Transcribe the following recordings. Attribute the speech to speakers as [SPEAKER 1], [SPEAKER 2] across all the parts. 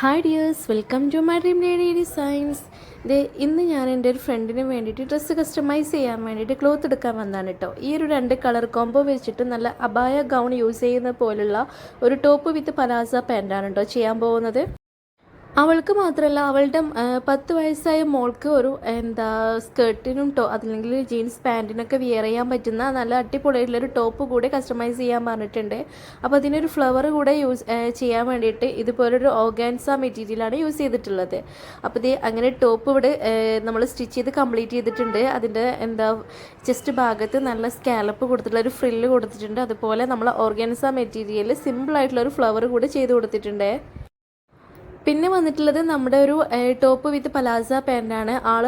[SPEAKER 1] Hi dears welcome to my dream lady designs ഇത് ഇന്ന് ഞാൻ എന്റെ ഒരു ഫ്രണ്ടിന് വേണ്ടിയിട്ട് ഡ്രസ്സ് കസ്റ്റമൈസ് ചെയ്യാൻ വേണ്ടിയിട്ട് ക്ലോത്ത് എടുക്കാൻ വന്നതാണ് കേട്ടോ ഈ ഒരു രണ്ട് കളർ കോംബോ വെച്ചിട്ട് നല്ല അബായ ഗൗൺ യൂസ് ചെയ്യുന്ന പോലുള്ള ഒരു ടോപ്പ് വിത്ത് പലാസ പാന്റാണ് കേട്ടോ ചെയ്യാൻ പോകുന്നത്. അവൾക്ക് മാത്രമല്ല അവളുടെ പത്ത് വയസ്സായ മോൾക്ക് ഒരു എന്താ സ്കേർട്ടിനും ടോ അതല്ലെങ്കിൽ ജീൻസ് പാന്റിനൊക്കെ വിയർ ചെയ്യാൻ പറ്റുന്ന നല്ല അടിപൊളിയായിട്ടുള്ളൊരു ടോപ്പ് കൂടെ കസ്റ്റമൈസ് ചെയ്യാൻ പറഞ്ഞിട്ടുണ്ട്. അപ്പോൾ അതിനൊരു ഫ്ലവർ കൂടെ യൂസ് ചെയ്യാൻ വേണ്ടിയിട്ട് ഇതുപോലൊരു ഓർഗാൻസ മെറ്റീരിയലാണ് യൂസ് ചെയ്തിട്ടുള്ളത്. അപ്പോൾ ഇത് അങ്ങനെ ടോപ്പ് ഇവിടെ നമ്മൾ സ്റ്റിച്ച് ചെയ്ത് കംപ്ലീറ്റ് ചെയ്തിട്ടുണ്ട്. അതിന്റെ എന്താ ചെസ്റ്റ് ഭാഗത്ത് നല്ല സ്കാലപ്പ് കൊടുത്തിട്ടുള്ള ഒരു ഫ്രില്ല് കൊടുത്തിട്ടുണ്ട്. അതുപോലെ നമ്മൾ ഓർഗാൻസ മെറ്റീരിയൽ സിമ്പിളായിട്ടുള്ള ഒരു ഫ്ലവർ കൂടെ ചെയ്ത് കൊടുത്തിട്ടുണ്ട്. പിന്നെ വന്നിട്ടുള്ളത് നമ്മുടെ ഒരു ടോപ്പ് വിത്ത് പലാസ പാന്റാണ് ആൾ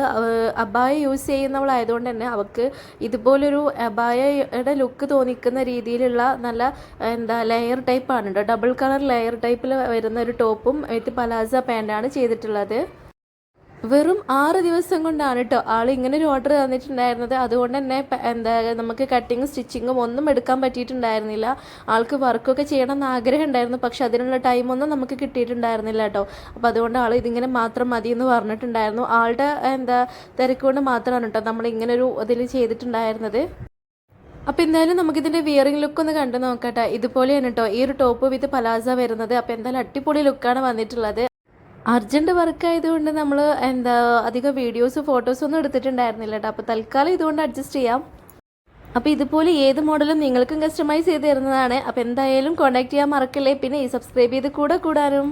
[SPEAKER 1] അബായ യൂസ് ചെയ്യുന്നവളായതുകൊണ്ട് തന്നെ അവൾക്ക് ഇതുപോലൊരു അബായയുടെ ലുക്ക് തോന്നിക്കുന്ന രീതിയിലുള്ള നല്ല എന്താ ലെയർ ടൈപ്പാണ് കേട്ടോ ഡബിൾ കളർ ലെയർ ടൈപ്പിൽ വരുന്ന ഒരു ടോപ്പും വിത്ത് പലാസ പാന്റാണ് ചെയ്തിട്ടുള്ളത്. വെറും ആറ് ദിവസം കൊണ്ടാണ് കേട്ടോ ആൾ ഇങ്ങനെ ഒരു ഓർഡർ തന്നിട്ടുണ്ടായിരുന്നത്. അതുകൊണ്ട് തന്നെ എന്താ നമുക്ക് കട്ടിങ്ങും സ്റ്റിച്ചിങ്ങും ഒന്നും എടുക്കാൻ പറ്റിയിട്ടുണ്ടായിരുന്നില്ല. ആൾക്ക് വർക്കൊക്കെ ചെയ്യണം എന്ന് ആഗ്രഹം ഉണ്ടായിരുന്നു പക്ഷെ അതിനുള്ള ടൈമൊന്നും നമുക്ക് കിട്ടിയിട്ടുണ്ടായിരുന്നില്ല കേട്ടോ അപ്പോൾ അതുകൊണ്ട് ആൾ ഇതിങ്ങനെ മാത്രം മതി എന്ന് പറഞ്ഞിട്ടുണ്ടായിരുന്നു. ആളുടെ എന്താ തിരക്ക് കൊണ്ട് മാത്രമാണ് കേട്ടോ നമ്മൾ ഇങ്ങനെ ഒരു ഇതിൽ ചെയ്തിട്ടുണ്ടായിരുന്നത്. അപ്പോൾ എന്തായാലും നമുക്കിതിന്റെ വിയറിംഗ് ലുക്ക് ഒന്ന് കണ്ടു നോക്കട്ടെ ഇതുപോലെയാണ് കേട്ടോ ഈ ഒരു ടോപ്പ് വിത്ത് പലാസ വരുന്നത്. അപ്പോൾ എന്തായാലും അടിപൊളി ലുക്കാണ് വന്നിട്ടുള്ളത്. അർജന്റ് വർക്ക് ആയതുകൊണ്ട് നമ്മൾ എന്താ അധികം വീഡിയോസ് ഫോട്ടോസ് ഒന്നും എടുത്തിട്ടുണ്ടായിരുന്നില്ല കേട്ടോ അപ്പോൾ തൽക്കാലം ഇതുകൊണ്ട് അഡ്ജസ്റ്റ് ചെയ്യാം. അപ്പോൾ ഇതുപോലെ ഏത് മോഡലും നിങ്ങൾക്കും കസ്റ്റമൈസ് ചെയ്ത് തരുന്നതാണ്. അപ്പോൾ എന്തായാലും കോൺടാക്ട് ചെയ്യാൻ മറക്കല്ലേ. പിന്നെ ഈ സബ്സ്ക്രൈബ് ചെയ്ത് കൂടെ കൂടാനും.